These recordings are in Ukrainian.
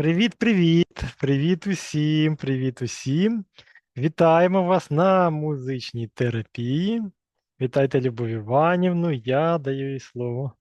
Привіт, привіт, привіт усім, привіт усім. Вітаємо вас на музичній терапії. Вітайте, Любов Іванівну, я даю їй слово.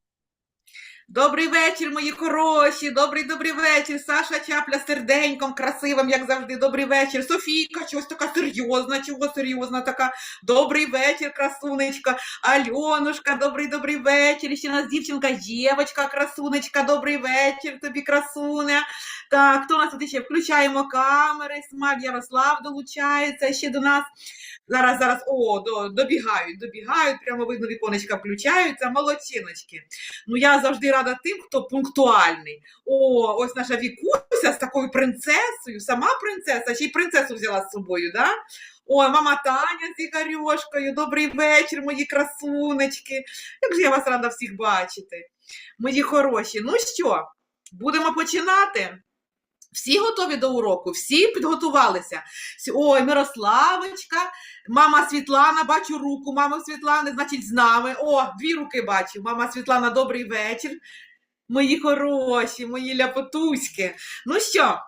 Добрий вечір, мої хороші. Добрий добрий вечір. Саша Чапля серденьком, красивим, як завжди. Добрий вечір. Софійка, чогось така серйозна, чого серйозна така. Добрий вечір, красунечка. Альонушка, добрий добрий вечір. Ще нас дівчинка Євочка, красунечка. Добрий вечір тобі, красуня. Так, хто у нас тут ще? Включаємо камери. Смак Ярослав долучається ще до нас. Зараз, зараз, о, до, добігають, добігають, прямо видно, віконечка включаються. Молодчиночки. Ну, я завжди рада тим, хто пунктуальний. О, ось наша Вікуся з такою принцесою, сама принцеса, ще й принцесу взяла з собою, да? Ой, мама Таня з Ігорюшкою, добрий вечір, мої красунечки. Як же я вас рада всіх бачити, мої хороші. Ну що, будемо починати? Всі готові до уроку, всі підготувалися. Ой, Мирославочка, мама Світлана, бачу руку, мама Світлани, значить, з нами. О, дві руки бачу. Мама Світлана, добрий вечір. Мої хороші, мої ляпотуськи. Ну що,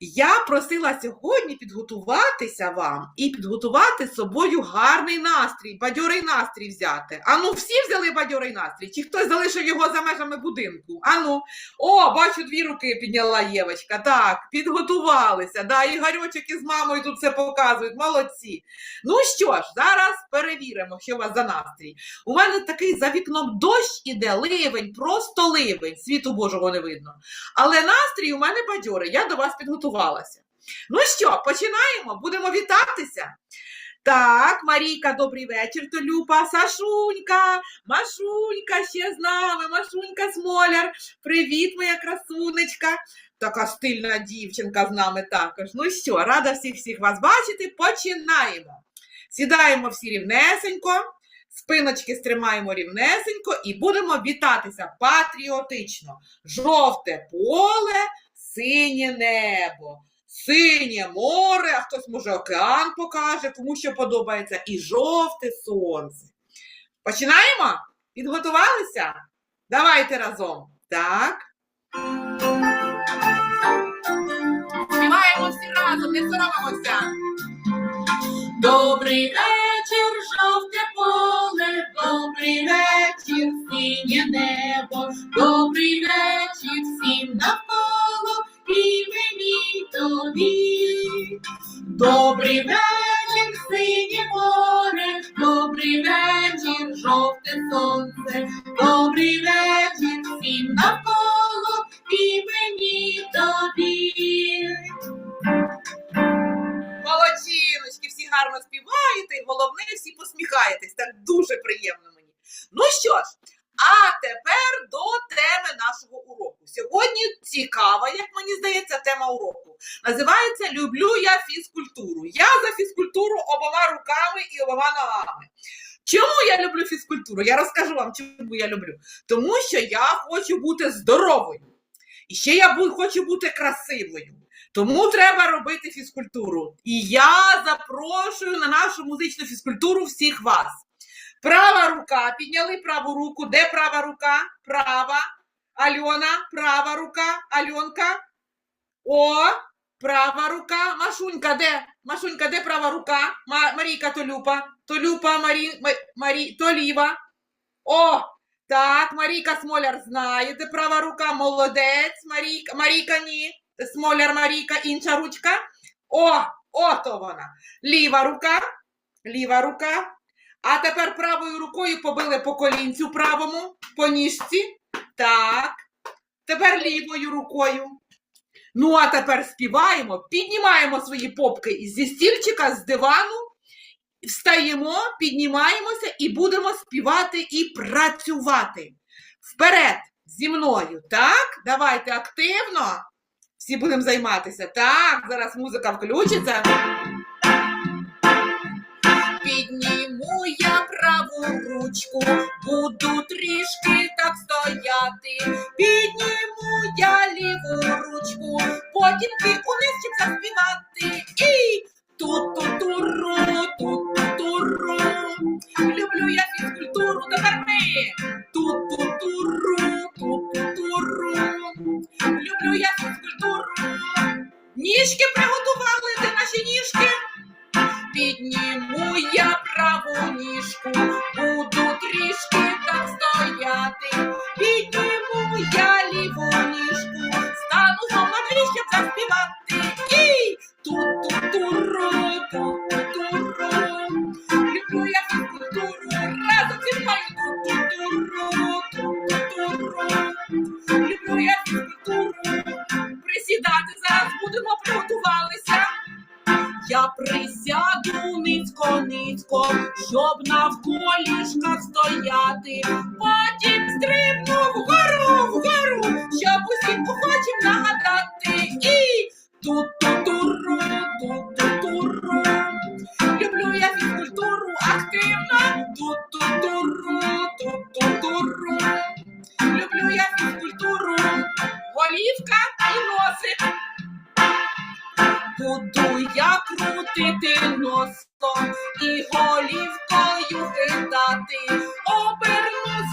я просила сьогодні підготуватися вам і підготувати з собою гарний настрій, бадьорий настрій взяти. Ану, всі взяли бадьорий настрій? Чи хтось залишив його за межами будинку? Ану, о, бачу, дві руки підняла Євочка. Так, підготувалися. Да, Ігорьочок із мамою тут все показують. Молодці. Ну що ж, зараз перевіримо, що у вас за настрій. У мене такий за вікном дощ іде, ливень, просто ливень, світу Божого не видно. Але настрій у мене бадьорий, я до вас підготувалася. Ну що, починаємо, будемо вітатися. Так, Марійка, добрий вечір, Толюпа, Сашунька, Машунька ще з нами, Машунька Смоляр. Привіт, моя красунечка. Така стильна дівчинка з нами також. Ну що, рада всіх всіх вас бачити. Починаємо. Сідаємо всі рівнесенько, спиночки стримаємо рівнесенько і будемо вітатися патріотично. Жовте поле, синє небо, синє море, а хтось може океан покаже, кому що подобається, і жовте сонце. Починаємо? Підготувалися? Давайте разом. Так. Співаємо всі разом, не соромимося. Добрий вечір, тобі. Молодчиночки, всі гарно співаєте, і головне, всі посміхаєтесь. Так дуже приємно мені. Ну що ж, а тепер до теми нашого уроку. Сьогодні цікава, як мені здається, тема уроку. Називається Люблю я фізкультуру. Я за фізкультуру обома руками і обома ногами. Чому я люблю фізкультуру? Я розкажу вам, чому я люблю. Тому що я хочу бути здоровою. І ще я хочу бути красивою. Тому треба робити фізкультуру. І я запрошую на нашу музичну фізкультуру всіх вас. Права рука. Підняли праву руку. Де права рука? Права. Альона, права рука. Альонка. О, права рука. Машунька, де? Машунька, де права рука? Марійка Толюпа. Толюпа, Марі... Ма- Марі... Толіва. О, так, Марійка Смоляр знає, де права рука. Молодець. Марійка. Марійка ні. Смоляр Марійка, інша ручка. О, ото вона. Ліва рука, ліва рука. А тепер правою рукою побили по колінцю правому, по ніжці. Так. Тепер лівою рукою. Ну, а тепер співаємо, піднімаємо свої попки зі стільчика, з дивану, встаємо, піднімаємося і будемо співати і працювати. Вперед зі мною. Так? Давайте активно. Всі будемо займатися. Так, зараз музика включиться. Підніму я праву ручку, буду трішки так стояти. Підніму я ліву ручку, потім ти унизчик заспівати. І ту-ту-туру, ніжки приготували де наші ніжки, підніму я праву ніжку, буду трішки так стояти, підніму я ліву ніжку, стану знову трішки заспівати. Щоб навколішках стояти. Потім стрибну вгору, вгору, щоб усім охочим нагадати. І ту-ту-туру, ту-ту-туру.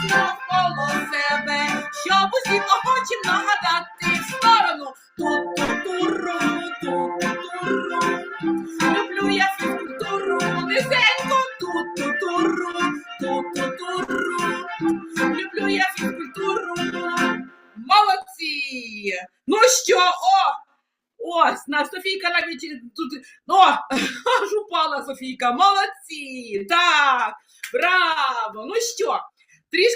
Навколо себе, щоб усім нагадати в сторону. Ту-ту-туру. Люблю я фізкультуру, низенько, ту-ту-туру, ту-ту-туру. Люблю я фізкультуру. Молодці! Ну що! Ось, на Софійка навіть упала Софійка. Так, браво! Ну що,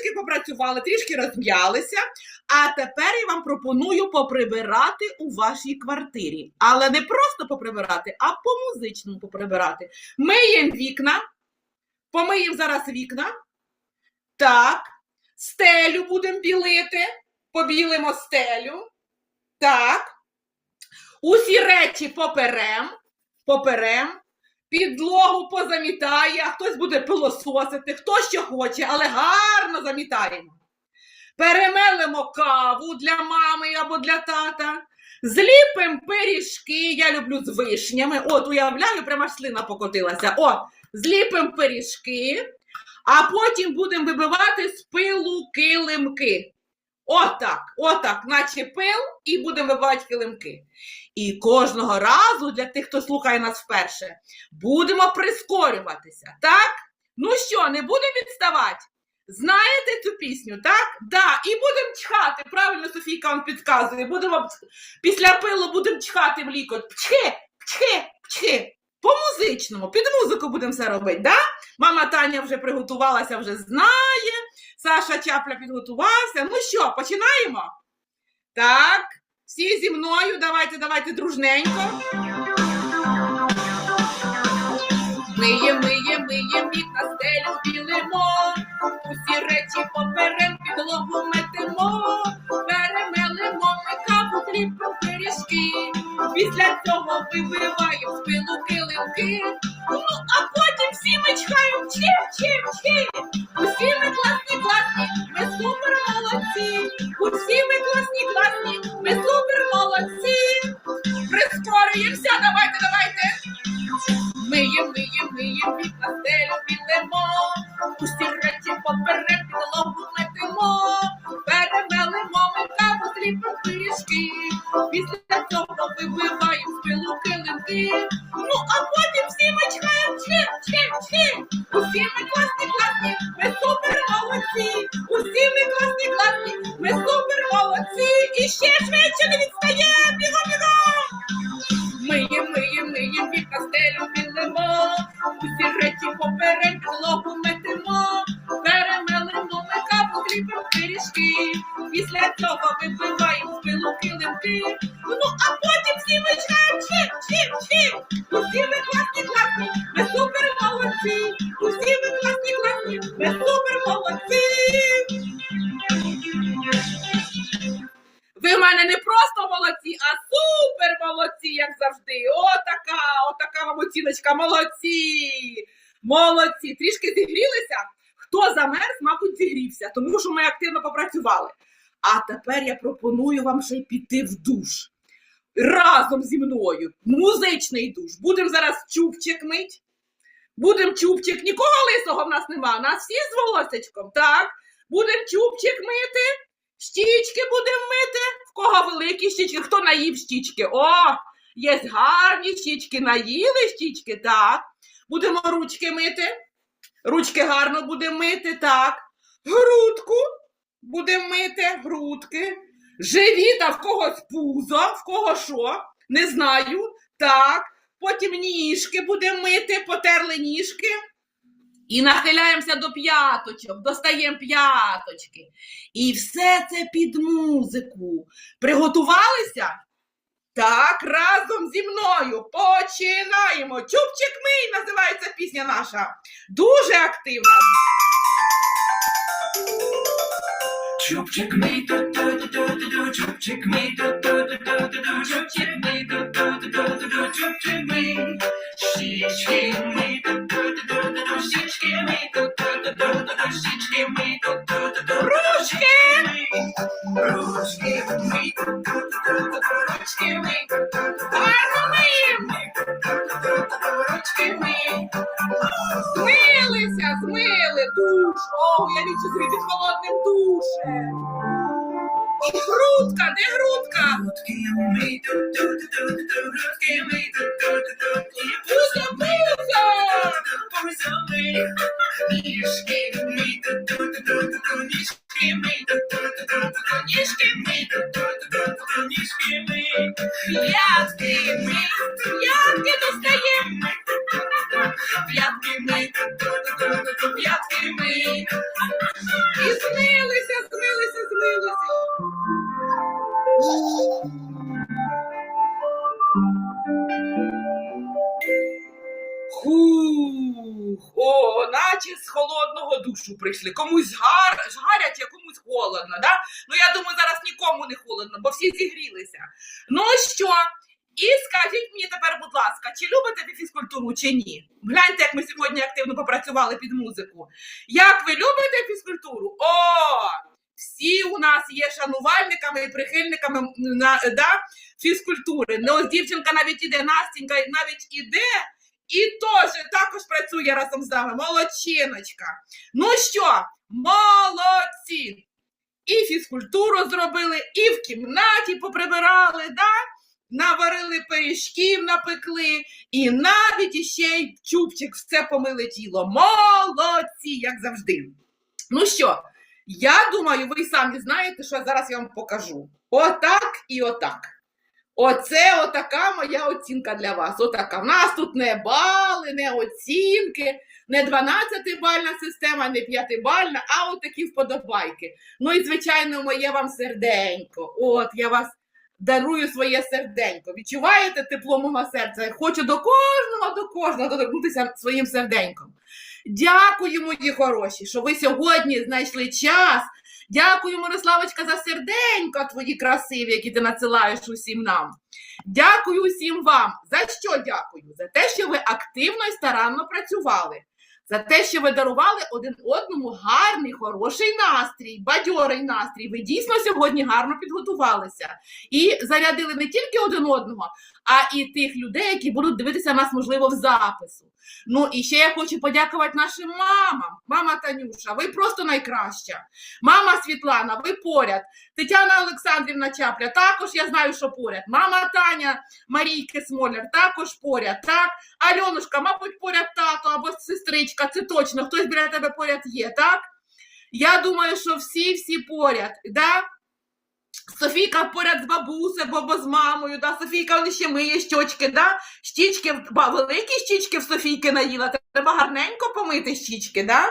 трішки попрацювали, трішки розм'ялися. А тепер я вам пропоную поприбирати у вашій квартирі. Але не просто поприбирати, а по-музичному поприбирати. Миємо вікна. Помиємо зараз вікна. Так. Стелю будемо білити. Побілимо стелю. Так. Усі речі поперем, поперем, підлогу позамітає, хтось буде пилососити, хто що хоче, але гарно замітаємо. Перемелимо каву для мами або для тата. Зліпимо пиріжки, я люблю з вишнями. От, уявляю, прямо аж слина покотилася. О, зліпимо пиріжки, а потім будемо вибивати з пилу килимки. Отак, отак, наче пил, і будемо вибивати килимки. І кожного разу для тих, хто слухає нас вперше, будемо прискорюватися, так? Ну що, не будемо відставати? Знаєте цю пісню, так? Да, і будемо чхати. Правильно Софійка вам підказує. Будемо після пилу будемо чхати в лікоть. Пчхи, пчхи, пчхи. По-музичному, під музику будемо все робити, да? Мама Таня вже приготувалася, вже знає. Саша Чапля підготувався. Ну що, починаємо? Так, всі зі мною, давайте, давайте дружненько. Миє, миє, миє, вікна стелю білимо, усі речі поперед підлогу метимо, перемелимо ми каву, хліб, пиріжки, після цього вибиваємо з пилу килимки, ну а потім всі ми чхаємо чіп, чіп, чіп. Супер молодці, усі ми класні, класні, ми супер молодці. Прискорюємося, давайте, давайте. Миєм, миєм, миєм, вікна стелю білимо, усі речі поперед підлогу метимо, перемелимо ми каву, зліпимо пиріжки, після цього вибиваємо з пилу килимки, ну а потім всі ми активно. А тепер я пропоную вам ще й піти в душ. Разом зі мною. Музичний душ. Будемо зараз чубчик мить. Будемо чубчик. Нікого лисого в нас нема. Нас всі з волосечком. Так. Будемо чубчик мити. Щічки будемо мити. В кого великі щічки, хто наїв щічки? О, є гарні щічки, наїли щічки, так. Будемо ручки мити. Ручки гарно будемо мити, так. Грудку будемо мити, грудки. Живіт, а в когось пузо, в кого що? Не знаю. Так. Потім ніжки будемо мити, потерли ніжки. І нахиляємося до п'яточок, достаємо п'яточки. І все це під музику. Приготувалися? Так, разом зі мною починаємо. Чубчик мий називається пісня наша. Дуже активна. Чубчик мій ду-ду-ду-ду-ду, чубчик мій ду-ду-ду-ду-ду, чубчик мій ду-ду-ду-ду-ду, чубчик мій. Щічки мій ду-ду-ду-ду-ду, щічки мій ду-ду-ду-ду-ду, П'ятки достаємо. І душу. Комусь гар, гаряче, а комусь холодно. Да? Ну я думаю, зараз нікому не холодно, бо всі зігрілися. Ну що? І скажіть мені тепер, будь ласка, чи любите ви фізкультуру, чи ні? Гляньте, як ми сьогодні активно попрацювали під музику. Як ви любите фізкультуру? О! Всі у нас є шанувальниками і прихильниками да, фізкультури. Ну, дівчинка навіть іде, Настенька навіть іде і теж також працює разом з нами. Молодчиночка. Ну що, молодці! І фізкультуру зробили, і в кімнаті поприбирали, да? наварили пиріжків, напекли, і навіть іще й чубчик все помили тіло. Молодці, як завжди. Ну що, я думаю, ви самі знаєте, що зараз я вам покажу. Отак і отак. Оце отака моя оцінка для вас. Отака. В нас тут не бали, не оцінки, не 12-бальна система, не 5-бальна, а отакі вподобайки. Ну і, звичайно, моє вам серденько. От, я вас дарую своє серденько. Відчуваєте тепло мого серця? Хочу до кожного, до кожного доторкнутися своїм серденьком. Дякую, мої хороші, що ви сьогодні знайшли час. Дякую, Мирославочка, за серденька твої красиві, які ти надсилаєш усім нам. Дякую усім вам. За що дякую? За те, що ви активно і старанно працювали. За те, що ви дарували один одному гарний, хороший настрій, бадьорий настрій. Ви дійсно сьогодні гарно підготувалися і зарядили не тільки один одного, а і тих людей, які будуть дивитися нас, можливо, в запису. Ну і ще я хочу подякувати нашим мамам. Мама Танюша, ви просто найкраща. Мама Світлана, ви поряд. Тетяна Олександрівна Чапля, також я знаю, що поряд. Мама Таня Марійки Смоляр, також поряд. Так, Альонушка, мабуть, поряд тато або сестричка, це точно. Хтось біля тебе поряд є, так? Я думаю, що всі-всі поряд. Да? Софійка поряд з бабусею або з мамою, да? Софійка вони ще миє щочки, да? щічки, ба- великі щічки в Софійки наїла, треба гарненько помити щічки, да?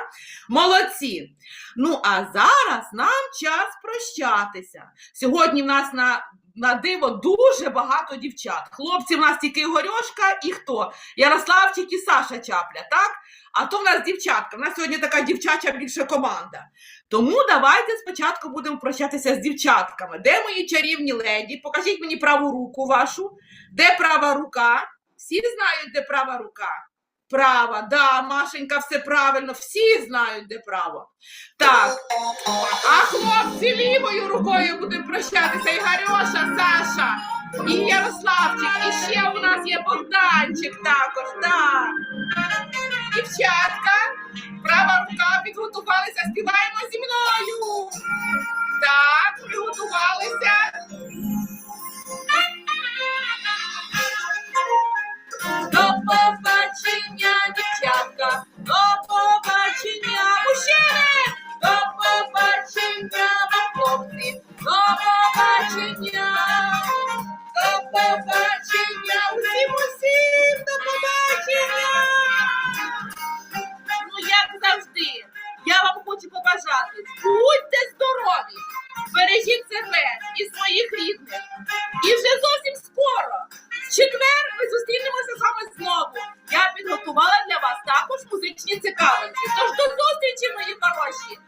Молодці. Ну, а зараз нам час прощатися. Сьогодні в нас на, на диво дуже багато дівчат. Хлопці в нас тільки Ігорьошка і хто? Ярославчик і Саша Чапля, так? А то в нас дівчатка. В нас сьогодні така дівчача більше команда. Тому давайте спочатку будемо прощатися з дівчатками. Де мої чарівні леді? Покажіть мені праву руку вашу. Де права рука? Всі знають, де права рука? Права, да, Машенька, все правильно, всі знають, де право. Так. А хлопці лівою рукою будемо прощатися. І Гарьоша, Саша, і Ярославчик, і ще у нас є Богданчик також. так. Дівчатка, права рука підготувалися, співаємо зі мною. Так, приготувалися. підготувала для вас також музичні цікавинки. Тож до зустрічі, мої хороші!